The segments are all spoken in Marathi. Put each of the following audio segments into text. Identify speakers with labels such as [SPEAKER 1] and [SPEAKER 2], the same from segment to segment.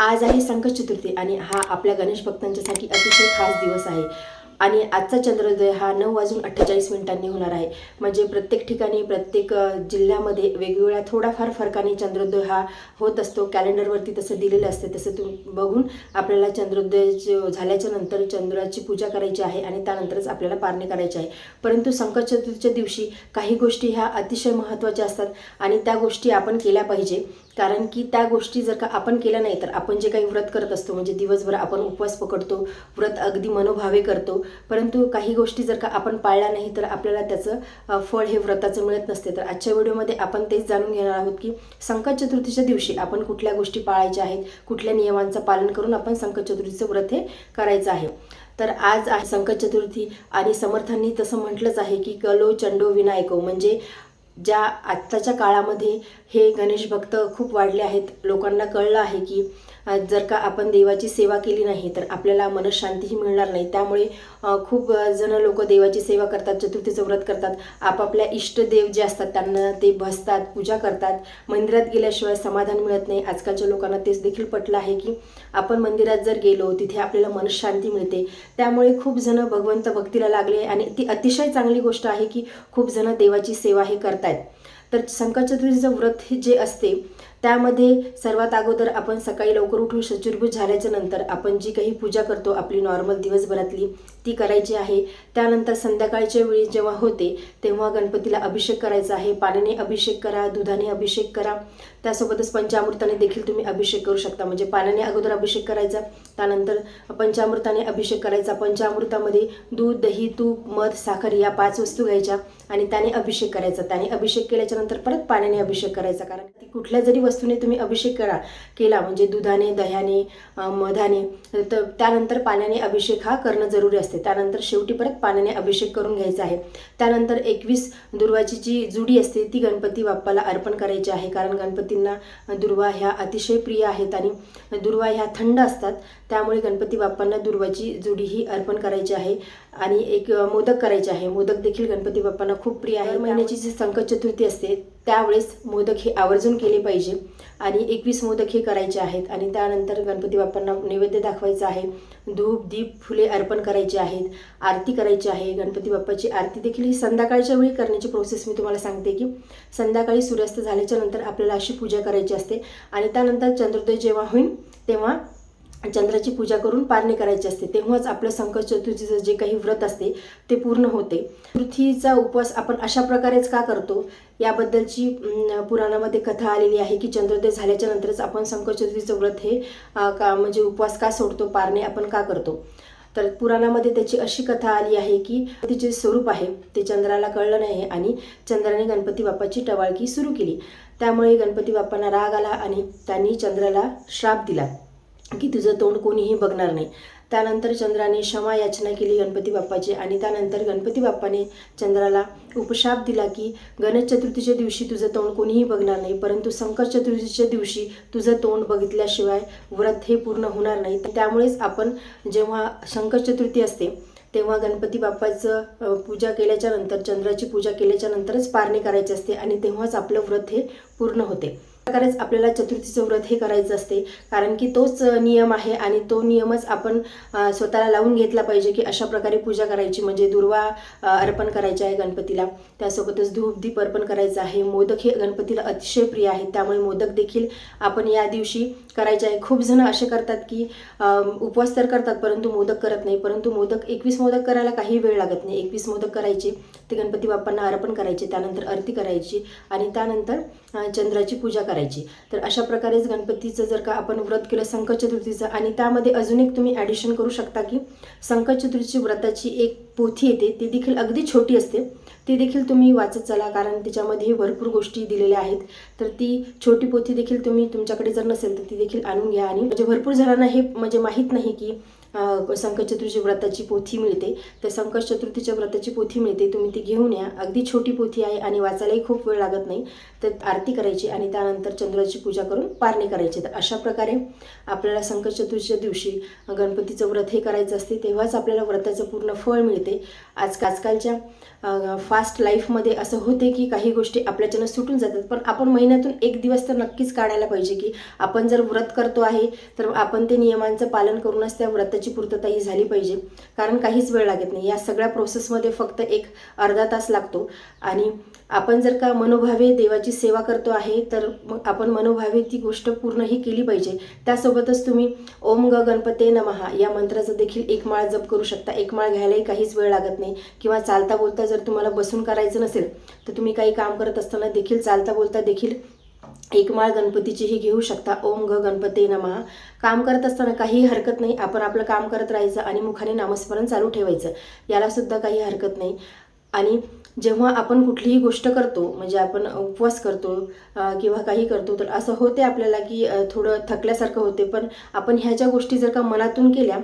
[SPEAKER 1] आज आहे संकट चतुर्थी आणि हा आपल्या गणेश भक्तांच्यासाठी अतिशय खास दिवस आहे. आणि आजचा चंद्रोदय हा नऊ वाजून अठ्ठेचाळीस मिनिटांनी होणार आहे. म्हणजे प्रत्येक ठिकाणी प्रत्येक जिल्ह्यामध्ये वेगवेगळ्या थोडाफार फरकाने चंद्रोदय हा होत असतो. कॅलेंडरवरती तसं दिलेलं असते. तसं तुम्ही बघून आपल्याला चंद्रोदय झाल्याच्यानंतर चंद्राची पूजा करायची आहे आणि त्यानंतरच आपल्याला पारणे करायचे आहे. परंतु संकट चतुर्थीच्या दिवशी काही गोष्टी ह्या अतिशय महत्त्वाच्या असतात आणि त्या गोष्टी आपण केल्या पाहिजे. कारण की त्या गोष्टी जर का आपण केल्या नाही तर आपण जे काही व्रत करत असतो म्हणजे दिवसभर आपण उपवास पकडतो व्रत अगदी मनोभावे करतो परंतु काही गोष्टी जर का आपण पाळल्या नाही तर आपल्याला त्याचं फळ हे व्रताचं मिळत नसते. तर आजच्या व्हिडिओमध्ये आपण तेच जाणून घेणार आहोत की संकट चतुर्थीच्या दिवशी आपण कुठल्या गोष्टी पाळायच्या आहेत कुठल्या नियमांचं पालन करून आपण संकट चतुर्थीचं व्रत हे करायचं आहे. तर आज आहे संकट चतुर्थी आणि समर्थांनी तसं म्हटलंच आहे की कलो चंडो विनायको म्हणजे ज्या आत्ताच्या काळामध्ये हे गणेश भक्त खूप वाढले आहेत लोकांना कळलं आहे की जर का आपण देवाची सेवा केली नाही तर आपल्याला मनशांतीही मिळणार नाही. त्यामुळे खूप जण लोक देवाची सेवा करतात चतुर्थीचं व्रत करतात. आपापल्या इष्टदेव जे असतात त्यांना ते बसतात पूजा करतात. मंदिरात गेल्याशिवाय समाधान मिळत नाही. आजकालच्या लोकांना तेच देखील पटलं आहे की आपण मंदिरात जर गेलो तिथे आपल्याला मनशांती मिळते. त्यामुळे खूप जण भगवंत भक्तीला लागले आणि ती अतिशय चांगली गोष्ट आहे की खूप जण देवाची सेवा हे करतात आहेत. तर संकट चतुर्थीचं व्रत हे जे असते त्यामध्ये सर्वात अगोदर आपण सकाळी लवकर उठून शचुर्भूत झाल्याच्यानंतर आपण जी काही पूजा करतो आपली नॉर्मल दिवसभरातली ती करायची आहे. त्यानंतर संध्याकाळच्या वेळी जेव्हा होते तेव्हा गणपतीला अभिषेक करायचा आहे. पाण्याने अभिषेक करा दुधाने अभिषेक करा. त्यासोबतच पंचामृताने देखील तुम्ही अभिषेक करू शकता. म्हणजे पाण्याने अगोदर अभिषेक करायचा त्यानंतर पंचामृताने अभिषेक करायचा. पंचामृतामध्ये दूध दही तूप मध साखर या पाच वस्तू घ्यायच्या आणि त्याने अभिषेक करायचा. त्याने अभिषेक केल्याच्यानंतर परत पाण्याने अभिषेक करायचा. कारण ती कुठल्या जरी वस्तूने तुम्ही अभिषेक करा केला म्हणजे दुधाने दह्याने मधाने तर त्यानंतर पाण्याने अभिषेक हा करणं जरुरी असते. त्यानंतर शेवटी परत पाण्याने अभिषेक करून घ्यायचा आहे. त्यानंतर एकवीस दुर्वाची जी जुडी असते ती गणपती बाप्पाला अर्पण करायची आहे. कारण गणपतींना दुर्वा ह्या अतिशय प्रिय आहेत आणि दुर्वा ह्या थंड असतात. त्यामुळे गणपती बाप्पांना दुर्वाची जुडी ही अर्पण करायची आहे आणि एक मोदक करायचे आहे. मोदक देखील गणपती बाप्पांना खूप प्रिय आहे. महिन्याची जी संकट चतुर्थी असते त्यावेळेस मोदक हे आवर्जून केले पाहिजे. आणि एकवीस मोदक हे करायचे आहेत. आणि त्यानंतर गणपती बाप्पांना नैवेद्य दाखवायचं आहे. धूप दीप फुले अर्पण करायची आहेत. आरती करायची आहे. गणपती बाप्पाची आरती देखील ही संध्याकाळच्या वेळी करण्याची प्रोसेस मी तुम्हाला सांगते की संध्याकाळी सूर्यास्त झाल्याच्यानंतर आपल्याला अशी पूजा करायची असते. आणि त्यानंतर चंद्रोदय जेव्हा होईल तेव्हा चंद्राची पूजा करून पारणे करायची असते. तेव्हाच आपलं संकट चतुर्थीचं जे काही व्रत असते ते पूर्ण होते. चतुर्थीचा उपवास आपण अशा प्रकारेच का करतो? याबद्दलची पुराणामध्ये कथा आलेली आहे की चंद्रोदय झाल्याच्या नंतरच आपण संकट चतुर्थीचं व्रत हे का म्हणजे उपवास का सोडतो? पारणे आपण का करतो? तर पुराणामध्ये त्याची अशी कथा आली आहे की तिचे स्वरूप आहे. ते चंद्राला कळलं नाही आणि चंद्राने गणपती बाप्पाची टवाळकी सुरू केली. त्यामुळे गणपती बाप्पांना राग आला आणि त्यांनी चंद्राला श्राप दिला. की तुझं तोंड कोणीही बघणार नाही. त्यानंतर चंद्राने क्षमा याचना केली गणपती बाप्पाची आणि त्यानंतर गणपती बाप्पाने चंद्राला उपशाप दिला की गणेश चतुर्थीच्या दिवशी तुझं तोंड कोणीही बघणार नाही परंतु संकट चतुर्थीच्या दिवशी तुझं तोंड बघितल्याशिवाय व्रत हे पूर्ण होणार नाही. त्यामुळेच आपण जेव्हा संकट चतुर्थी असते तेव्हा गणपती बाप्पाचं पूजा केल्याच्यानंतर चंद्राची पूजा केल्याच्यानंतरच पारणे करायची असते आणि तेव्हाच आपलं व्रत हे पूर्ण होते. प्रकारेच आपल्याला चतुर्थीचं व्रत हे करायचं असते. कारण की तोच नियम आहे आणि तो नियमच आपण स्वतःला लावून घेतला पाहिजे की अशा प्रकारे पूजा करायची. म्हणजे दुर्वा अर्पण करायचे आहे गणपतीला. त्यासोबतच धूप दीप अर्पण करायचं आहे. मोदक हे गणपतीला अतिशय प्रिय आहे. त्यामुळे मोदक देखील आपण या दिवशी करायचे आहे. खूप जण असे करतात की उपवास तर करतात परंतु मोदक करत नाही. परंतु मोदक एकवीस मोदक करायला काही वेळ लागत नाही. एकवीस मोदक करायचे ते गणपती बाप्पांना अर्पण करायचे त्यानंतर आरती करायची आणि त्यानंतर चंद्राची पूजा करायची. तर अशा प्रकारेच गणपतीचं जर का आपण व्रत केलं संकट चतुर्थीचं आणि त्यामध्ये अजून एक तुम्ही ॲडिशन करू शकता की संकट चतुर्थीची व्रताची एक पोथी येते ती देखील अगदी छोटी असते. ती देखील तुम्ही वाचत चला कारण त्याच्यामध्ये भरपूर गोष्टी दिलेल्या आहेत. तर ती छोटी पोथी देखील तुम्ही तुमच्याकडे जर नसेल तर ती देखील आणून घ्या. आणि म्हणजे भरपूर जणांना हे म्हणजे माहीत नाही की संकट चतुर्थी व्रताची पोथी मिळते. तर संकट चतुर्थीच्या व्रताची पोथी मिळते. तुम्ही ती घेऊन या. अगदी छोटी पोथी आहे आणि वाचायलाही खूप वेळ लागत नाही. तर आरती करायची आणि त्यानंतर चंद्राची पूजा करून पारणी करायची. तर अशा प्रकारे आपल्याला संकट चतुर्थीच्या दिवशी गणपतीचं व्रत हे करायचं असते. तेव्हाच आपल्याला व्रताचं पूर्ण फळ मिळते. आज आजकालच्या फास्ट लाईफमध्ये असं होते की काही गोष्टी आपल्याच्यानं सुटून जातात. पण आपण महिन्यातून एक दिवस तर नक्कीच काढायला पाहिजे की आपण जर व्रत करतो आहे तर आपण ते नियमांचं पालन करूनच त्या व्रत त्याची पूर्तता ही झाली पाहिजे. कारण काहीच वेळ लागत नाही. या सगळ्या प्रोसेसमध्ये फक्त एक अर्धा तास लागतो. आणि आपण जर का मनोभावे देवाची सेवा करतो आहे तर मग आपण मनोभावे ती गोष्ट पूर्ण ही केली पाहिजे. त्यासोबतच तुम्ही ओम ग गणपते नमहा या मंत्राचा देखील एक माळ जप करू शकता. एक माळ घ्यायलाही काहीच वेळ लागत नाही. किंवा चालता बोलता जर तुम्हाला बसून करायचं नसेल तर तुम्ही काही काम करत असताना देखील चालता बोलता देखील एक माळ गणपतीचीही घेऊ शकता. ओम ग गणपती नमः. काम करत असताना काही हरकत नाही. आपण आपलं काम करत राहायचं आणि मुखाने नामस्मरण चालू ठेवायचं. याला सुद्धा काही हरकत नाही. आणि जेव्हा आपण कुठलीही गोष्ट करतो म्हणजे आपण उपवास करतो किंवा काही करतो तर असं होते आपल्याला की थोडं थकल्यासारखं होते. पण आपण ह्या ज्या गोष्टी जर का मनातून केल्या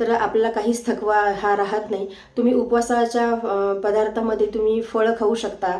[SPEAKER 1] तर आपल्याला काहीच थकवा हा राहत नाही. तुम्ही उपवासाच्या पदार्थामध्ये तुम्ही फळं खाऊ शकता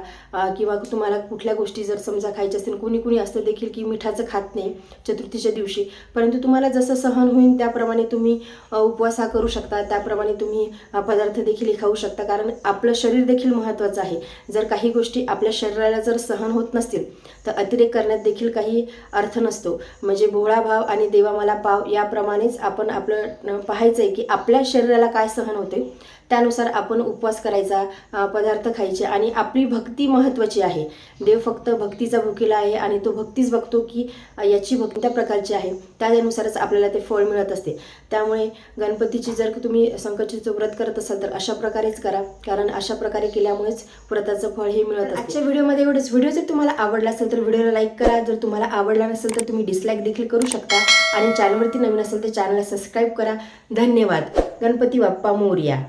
[SPEAKER 1] किंवा तुम्हाला कुठल्या गोष्टी जर समजा खायच्या असतील कुणी कुणी असतं देखील की मिठाचं खात नाही चतुर्थीच्या दिवशी. परंतु तुम्हाला जसं सहन होईल त्याप्रमाणे तुम्ही उपवास हा करू शकता. त्याप्रमाणे तुम्ही पदार्थ देखील खाऊ शकता. कारण आपलं शरीर देखील महत्त्वाचं आहे. जर काही गोष्टी आपल्या शरीराला जर सहन होत नसतील तर अतिरेक करण्यात देखील काही अर्थ नसतो. म्हणजे भोळा भाव आणि देवा मला पाव याप्रमाणेच आपण आपलं पाहायचं की आपल्या शरीराला काय सहन होते? त्यानुसार आपण उपवास करायचा पदार्थ खायचे आणि आपली भक्ती महत्त्वाची आहे. देव फक्त भक्तीचा भुकेला आहे आणि तो भक्तीच बघतो की याची भक्ती त्या प्रकारची आहे. त्यानुसारच आपल्याला ते फळ मिळत असते. त्यामुळे गणपतीची जर तुम्ही संकटाचं व्रत करत असाल तर अशा प्रकारेच करा. कारण अशा प्रकारे केल्यामुळेच व्रताचं फळ हे मिळत असते. आजच्या व्हिडिओमध्ये एवढंच. व्हिडिओ जर तुम्हाला आवडला असेल तर व्हिडिओला लाईक करा. जर तुम्हाला आवडला नसेल तर तुम्ही डिसलाईक देखील करू शकता. आणि चॅनलवरती नवीन असेल तर चॅनलला सबस्क्राईब करा. धन्यवाद. गणपती बाप्पा मोर्या.